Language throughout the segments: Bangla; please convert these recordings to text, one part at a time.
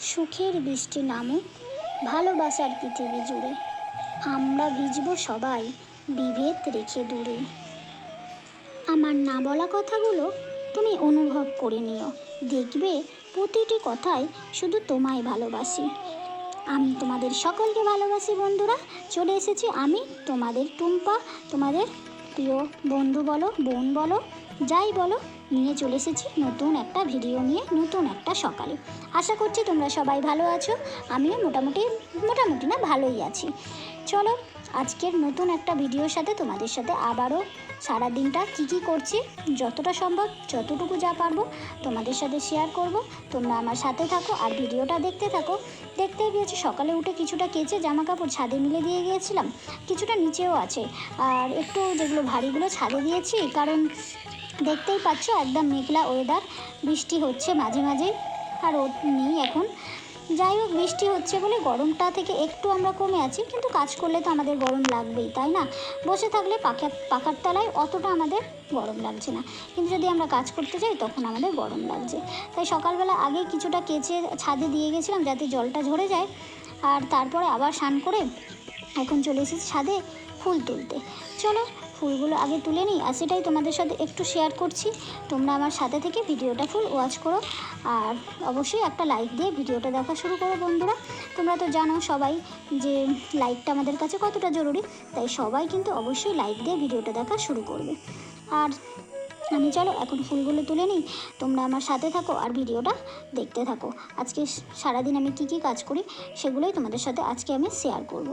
সুখের বৃষ্টি নামুক ভালোবাসার পৃথিবী জুড়ে। আমরা ভিজব সবাই বিভেদ রেখে দূরে। আমার না বলা কথাগুলো তুমি অনুভব করে নিও। দেখবে প্রতিটি কথায় শুধু তোমায় ভালোবাসি। আমি তোমাদের সকলকে ভালোবাসি বন্ধুরা। চলে এসেছি আমি, তোমাদের টুম্পা, তোমাদের প্রিয় বন্ধু বলো, বোন বলো যাই বলো, নিয়ে চলে এসেছি নতুন একটা ভিডিও নিয়ে, নতুন একটা সকালে। আশা করছি তোমরা সবাই ভালো আছো, আমিও মোটামুটি মোটামুটি না ভালোই আছি। চলো, আজকের নতুন একটা ভিডিওর সাথে তোমাদের সাথে আবারও সারা দিনটা কী কী করছি, যতটা সম্ভব, যতটুকু যা পারব তোমাদের সাথে শেয়ার করব। তোমরা আমার সাথে থাকো আর ভিডিওটা দেখতে থাকো। দেখতে গিয়েছি সকালে উঠে কিছুটা কেচে জামা কাপড় ছাদে মিলে দিয়ে গিয়েছিলাম, কিছুটা নিচেও আছে। আর একটু যেগুলো ভারীগুলো ছাদে দিয়েছি, কারণ দেখতেই পাচ্ছ, একদম মেঘলা ওয়েদার বৃষ্টি হচ্ছে মাঝে মাঝে আর ও নেই এখন। যাই হোক, বৃষ্টি হচ্ছে বলে গরমটা থেকে একটু আমরা কমে আছি, কিন্তু কাজ করলে তো আমাদের গরম লাগবেই, তাই না? বসে থাকলে পাখা, পাখার তলায় অতটা আমাদের গরম লাগছে না। কিন্তু যদি আমরা কাজ করতে যাই, তখন আমাদের গরম লাগছে। তাই সকালবেলা আগে কিছুটা কেচে ছাদে দিয়ে গেছিলাম, যাতে জলটা ঝরে যায়। আর তারপরে আবার স্নান করে এখন চলে এসেছি ছাদে ফুল তুলতে। চলো ফুলগুলো আগে তুলে নিই আর সেটাই তোমাদের সাথে একটু শেয়ার করছি। তোমরা আমার সাথে থেকে ভিডিওটা ফুল ওয়াচ করো আর অবশ্যই একটা লাইক দিয়ে ভিডিওটা দেখা শুরু করো বন্ধুরা। তোমরা তো জানো সবাই যে লাইকটা আমাদের কাছে কতটা জরুরি, তাই সবাই কিন্তু অবশ্যই লাইক দিয়ে ভিডিওটা দেখা শুরু করবে। আর আমি চলো এখন ফুলগুলো তুলে নিই, তোমরা আমার সাথে থাকো আর ভিডিওটা দেখতে থাকো। আজকে সারাদিন আমি কি কি কাজ করি সেগুলোই তোমাদের সাথে আজকে আমি শেয়ার করব।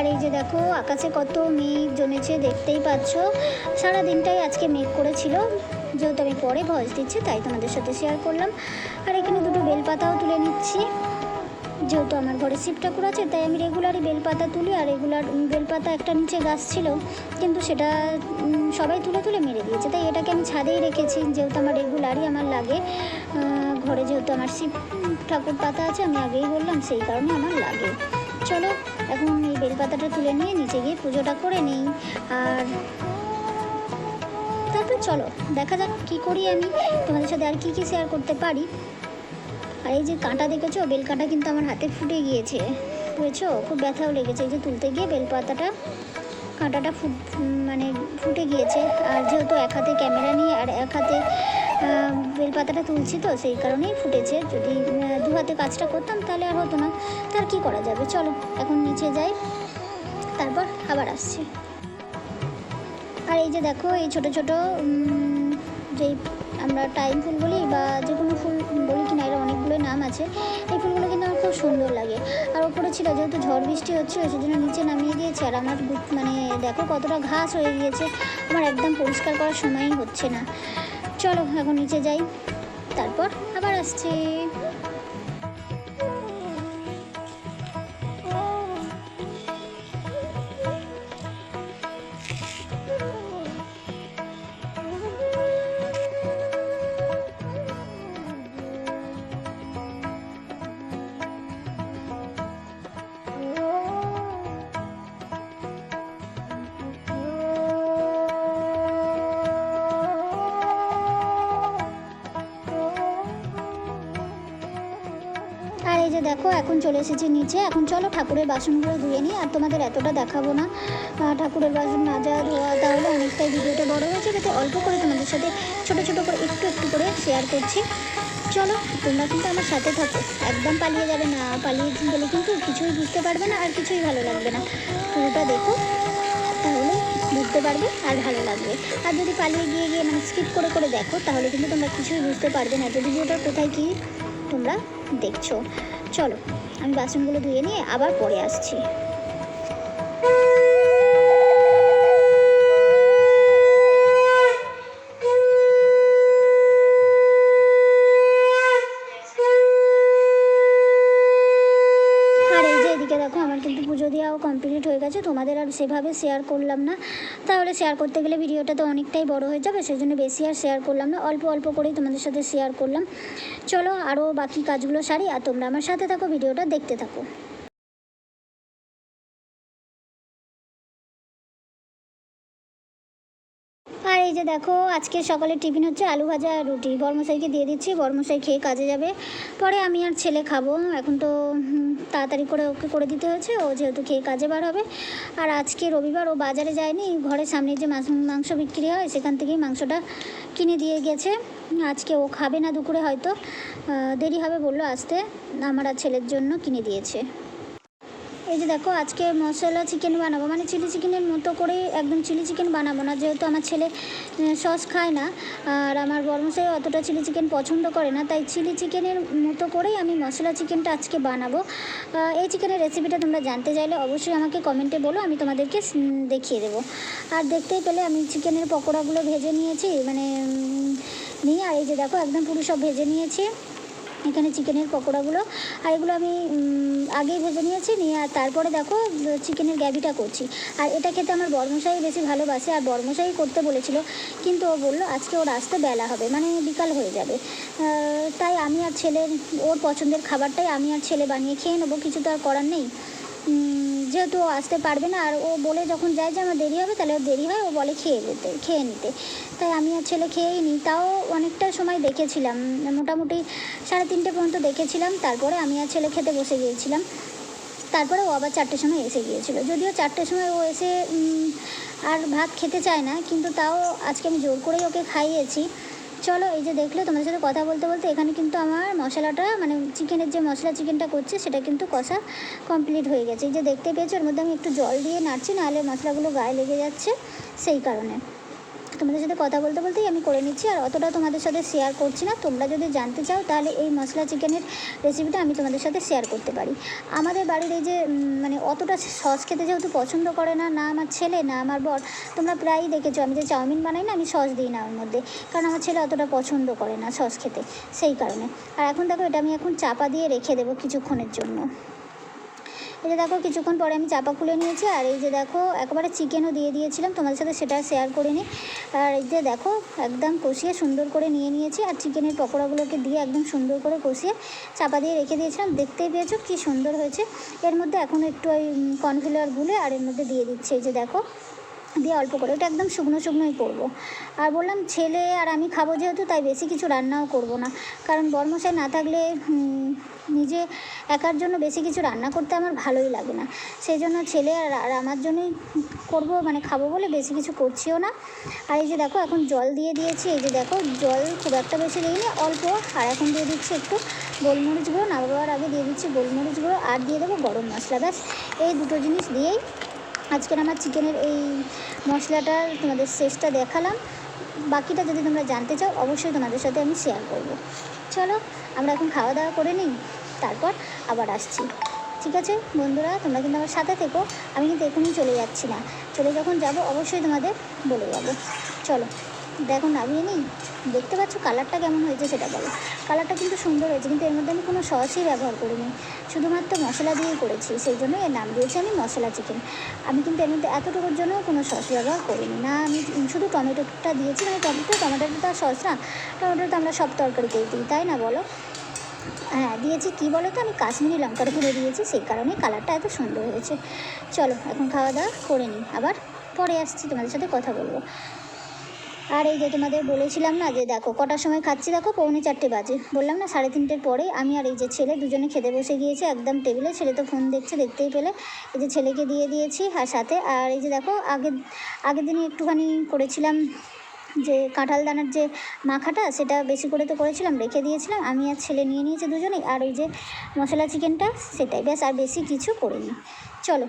আর এই যে দেখো, আকাশে কত মেঘ জমেছে, দেখতেই পাচ্ছ। সারা দিনটাই আজকে মেঘ করেছিল। যেহেতু আমি পরে ভয়েস দিচ্ছি, তাই তোমাদের সাথে শেয়ার করলাম। আর এখানে দুটো বেলপাতাও তুলে নিচ্ছি। যেহেতু আমার ঘরে শিব ঠাকুর আছে, তাই আমি রেগুলারই বেলপাতা তুলি। আর রেগুলার বেলপাতা একটা নিচে গাছ ছিল, কিন্তু সেটা সবাই তুলে তুলে মেরে দিয়েছে। তাই এটাকে আমি ছাদেই রেখেছি, যেহেতু আমার রেগুলারই আমার লাগে। ঘরে যেহেতু আমার শিব ঠাকুর পাতা আছে, আমি আগেই বললাম, সেই কারণে আমার লাগে। চলো এখন এই বেলপাতাটা তুলে নিয়ে নিচে গিয়ে পুজোটা করে নিই। আর তারপর চলো, দেখা যাক কী করি আমি। তোমাদের সাথে আর কী কী শেয়ার করতে পারি। আর এই যে কাঁটা দেখেছ বেল কাঁটা কিন্তু আমার হাতে ফুটে গিয়েছে। বুঝেছ? খুব ব্যথাও লেগেছে। এই যে তুলতে গিয়ে বেলপাতাটা, কাঁটাটা ফুট মানে ফুটে গিয়েছে। আর যেহেতু এক হাতে ক্যামেরা নিয়ে আর এক হাতে বেলপাতাটা তুলছি তো, সেই কারণেই ফুটেছে। যদি দু হাতে কাজটা করতাম তাহলে আর হতো না। তার কি করা যাবে? চলো, এখন নিচে যাই। তারপর আবার আসছি। আর এই যে দেখো, এই ছোট ছোট যেই আমরা টাইম ফুল বলি বা যে কোনো ফুল বলি কিনা, এর অনেকগুলো নাম আছে। এই ফুলগুলো কিন্তু আমার খুব সুন্দর লাগে। আর ওপরে ছিল, যেহেতু ঝড় বৃষ্টি হচ্ছিল সেজন্য নিচে নামিয়ে দিয়েছি। আর আমার মানে দেখো কতটা ঘাস হয়ে গিয়েছে। আমার একদম পরিষ্কার করার সময়ই হচ্ছে না। চলো এখন নিচে যাই। তারপর আবার আসছি। এই যে দেখো, এখন চলে এসেছি নিচে। এখন চলো ঠাকুরের বাসনগুলো ধুয়ে নিই, আর তোমাদের এতটা দেখাবো না। ঠাকুরের বাসন মাজা ধোয়া, তাহলে অনেকটাই ভিডিওটা বড় হয়েছে, যাতে অল্প করে তোমাদের সাথে ছোট ছোট করে একটু একটু করে শেয়ার করছি। চলো, তোমরা কিন্তু আমার সাথে থাকো। একদম পালিয়ে যাবে না, পালিয়ে গেলে কিন্তু কিছুই বুঝতে পারবে না, আর কিছুই ভালো লাগবে না। পুরোটা দেখো, তাহলে বুঝতে পারবে আর ভালো লাগবে। আর যদি পালিয়ে গিয়ে গিয়ে মানে স্কিপ করে করে দেখো, তাহলে কিন্তু তোমরা কিছুই বুঝতে পারবে না। যে ভিডিওটার কোথায় কী তোমরা দেখছ। চলো আমি বাসনগুলো ধুয়ে নিয়ে আবার পরে আসছি আর এই যে এদিকে দেখো আমার কিন্তু পুজো দেওয়াও কমপ্লিট হয়ে গেছে। তোমাদের আর সেভাবে শেয়ার করলাম না। তাহলে শেয়ার করতে গেলে ভিডিওটা তো অনেকটাই বড় হয়ে যাবে সেই জন্য বেশি আর শেয়ার করলাম না। অল্প অল্প করেই তোমাদের সাথে শেয়ার করলাম। চলো আরও বাকি কাজগুলো সারি, আর তোমরা আমার সাথে থাকো, ভিডিওটা দেখতে থাকো। যে দেখো, আজকে সকালে টিফিন হচ্ছে আলু ভাজা আর রুটি। বর্মশাইকে দিয়ে দিচ্ছি, বর্মশাই খেয়ে কাজে যাবে। পরে আমি আর ছেলে খাব। এখন তো তাড়াতাড়ি করে ওকে করে দিতে হয়েছে। ও যেহেতু খেয়ে কাজে বার হবে। আর আজকে রবিবার ও বাজারে যায়নি। ঘরের সামনে যে মাছ, মাংস বিক্রি হয়, সেখান থেকেই মাংসটা কিনে দিয়ে গেছে। আজকে ও খাবে না দুপুরে হয়তো। দেরি হবে বলল আসতে। আমার আর ছেলের জন্য কিনে দিয়েছে। এই যে দেখো, আজকে মশলা চিকেন বানাবো। মানে চিলি চিকেনের মতো করে একদম চিলি চিকেন বানাবো না, যেহেতু আমার ছেলে সস খায় না, আর আমার বর্মশাই অতটা চিলি চিকেন পছন্দ করে না, তাই চিলি চিকেনের মতো করেই আমি মশলা চিকেনটা আজকে বানাবো। এই চিকেনের রেসিপিটা তোমরা জানতে চাইলে অবশ্যই আমাকে কমেন্টে বলো, আমি তোমাদেরকে দেখিয়ে দেবো। আর দেখতেই পেলে আমি চিকেনের পকোড়াগুলো ভেজে নিয়েছি মানে নিয়ে, আর এই যে দেখো, একদম পুরো সব ভেজে নিয়েছি। এখানে চিকেনের পকোড়াগুলো। আর এগুলো আমি আগেই ভেজে নিয়েছি, নিয়ে আর তারপরে দেখো, চিকেনের গ্যাভিটা করছি। আর এটা খেতে আমার বর্মশাই বেশি ভালোবাসে, আর বর্মশাই করতে বলেছিল, কিন্তু ও বলল, আজকে ওর আসতে বেলা হবে মানে বিকাল হয়ে যাবে। তাই আমি আর ছেলের, ওর পছন্দের খাবারটাই আমি আর ছেলে বানিয়ে খেয়ে নেব, কিছু তো আর করার নেই। যেহেতু ও আসতে পারবে না, আর ও বলে যখন যায় যে আমার দেরি হবে, তাহলে ওর দেরি হয়, ও বলে খেয়ে নিতে খেয়ে নিতে। তাই আমি আর ছেলে খেয়েই নিই তাও অনেকটা সময় দেখেছিলাম। মোটামুটি সাড়ে তিনটে পর্যন্ত দেখেছিলাম, তারপরে আমি আর ছেলে খেতে বসে গিয়েছিলাম। তারপরে ও আবার চারটের সময় এসে গিয়েছিল। যদিও চারটের সময় ও এসে আর ভাত খেতে চায় না, কিন্তু তাও আজকে আমি জোর করেই ওকে খাইয়েছি। চলো, এই যে দেখলে, তোমাদের সাথে কথা বলতে বলতে এখানে কিন্তু আমার মশলাটা মানে চিকেনের যে মশলা চিকেনটা করছে, সেটা কিন্তু কষা কমপ্লিট হয়ে গেছে। এই যে দেখতে পেয়েছ ওর মধ্যে আমি একটু জল দিয়ে নাড়ছি, নাহলে মশলাগুলো গায়ে লেগে যাচ্ছে সেই কারণে। তোমাদের সাথে কথা বলতে বলতেই আমি করে নিচ্ছি আর অতটা তোমাদের সাথে শেয়ার করছি না। তোমরা যদি জানতে চাও তাহলে এই মশলা চিকেনের রেসিপিটা আমি তোমাদের সাথে শেয়ার করতে পারি। আমাদের বাড়ির এই যে মানে অতটা সস খেতে যেহেতু পছন্দ করে না না আমার ছেলে, না আমার বর, তোমরা প্রায়ই দেখেছ আমি যে চাউমিন বানাই না, আমি সস দিই না ওর মধ্যে। কারণ আমার ছেলে অতটা পছন্দ করে না সস খেতে, সেই কারণে। আর এখন দেখো এটা আমি এখন চাপা দিয়ে রেখে দেবো কিছুক্ষণের জন্য। এই যে দেখো, কিছুক্ষণ পরে আমি চাপা খুলে নিয়েছি, আর এই যে দেখো, একবারে চিকেনও দিয়ে দিয়েছিলাম, তোমাদের সাথে সেটা শেয়ার করে নিই আর এই যে দেখো, একদম কষিয়ে সুন্দর করে নিয়ে নিয়েছি, আর চিকেনের পকোড়াগুলোকে দিয়ে একদম সুন্দর করে কষিয়ে চাপা দিয়ে রেখে দিয়েছিলাম। দেখতেই পেয়েছ কি সুন্দর হয়েছে। এর মধ্যে এখন একটু ওই কর্নফ্লাওয়ার গুলে, আর এর মধ্যে দিয়ে দিচ্ছি। এই যে দেখো দিয়ে অল্প করে, ওটা একদম শুকনো শুকনোই করব। আর বললাম, ছেলে আর আমি খাব যেহেতু, তাই বেশি কিছু রান্নাও করব না। কারণ বরমশাই না থাকলে নিজে একার জন্য বেশি কিছু রান্না করতে আমার ভালোই লাগে না। সেই জন্য ছেলে আর আমার জন্যই করব মানে খাব বলে বেশি কিছু করছিও না। আর এই যে দেখো, এখন জল দিয়ে দিয়েছি। এই যে দেখো, জল খুব একটা বেশি দিইনি, অল্প। আর এখন দিয়ে দিচ্ছি একটু গোলমরিচ গুঁড়ো। নামাবার আগে দিয়ে দিচ্ছি গোলমরিচ গুঁড়ো। আর দিয়ে দেবো গরম মশলা। ব্যাস, এই দুটো জিনিস দিয়েই আজকের আমার চিকেনের এই মশলাটা তোমাদের শেষটা দেখালাম। বাকিটা যদি তোমরা জানতে চাও, অবশ্যই তোমাদের সাথে আমি শেয়ার করব। চলো, আমরা এখন খাওয়া দাওয়া করে নিই, তারপর আবার আসছি। ঠিক আছে? বন্ধুরা, তোমরা কিন্তু আমার সাথে থেকো, আমি কিন্তু এখনই চলে যাচ্ছি না। চলে যখন যাব, অবশ্যই তোমাদের বলে যাব। চলো। দেখো নামিয়ে নিই দেখতে পাচ্ছ কালারটা কেমন হয়েছে সেটা বলো। কালারটা কিন্তু সুন্দর হয়েছে, কিন্তু এর মধ্যে আমি কোনো সসই ব্যবহার করিনি। শুধুমাত্র মশলা দিয়েই করেছি, সেই জন্য এর নাম দিয়েছি আমি মশলা চিকেন আমি কিন্তু এর মধ্যে এতটুকুর জন্য কোনো সস ব্যবহার করিনি। না, আমি শুধু টমেটোটা দিয়েছি মানে টমেটো, টমেটোটা তো আর সস না টমেটো তো আমরা সব তরকারিতেই দিই, তাই না বলো? হ্যাঁ দিয়েছি কী বলো তো আমি কাশ্মীরি লঙ্কার গুঁড়ো দিয়েছি, সেই কারণেই কালারটা এত সুন্দর হয়েছে। চলো, এখন খাওয়া দাওয়া করে নিই, আবার পরে আসছি, তোমাদের সাথে কথা বলব। আর এই যে তোমাদের বলেছিলাম না যে দেখো, কটার সময় খাচ্ছি দেখো? পৌনে চারটে বাজে। বললাম না, সাড়ে তিনটের পরে আমি আর এই যে ছেলে দুজনে খেতে বসে গিয়েছে একদম টেবিলে। ছেলে তো ফোন দেখছে, দেখতেই পেলে। এই যে ছেলেকে দিয়ে দিয়েছি আর সাথে, আর এই যে দেখো আগের আগের দিনে একটুখানি করেছিলাম যে কাঁঠাল দানার যে মাখাটা, সেটা বেশি করে তো করেছিলাম, রেখে দিয়েছিলাম। আমি আর ছেলে নিয়ে নিয়েছি দুজনেই। আর ওই যে মশলা চিকেনটা, সেটাই। ব্যাস, আর বেশি কিছু করিনি। চলো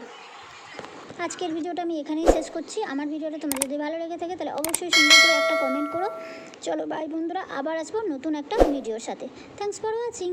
আজকের ভিডিওটা আমি এখানেই শেষ করছি। আমার ভিডিওটা তোমার যদি ভালো লেগে থাকে তাহলে অবশ্যই সুন্দর করে একটা কমেন্ট করো। চলো বাই বন্ধুরা, আবার আসব নতুন একটা ভিডিওর সাথে। Thanks for watching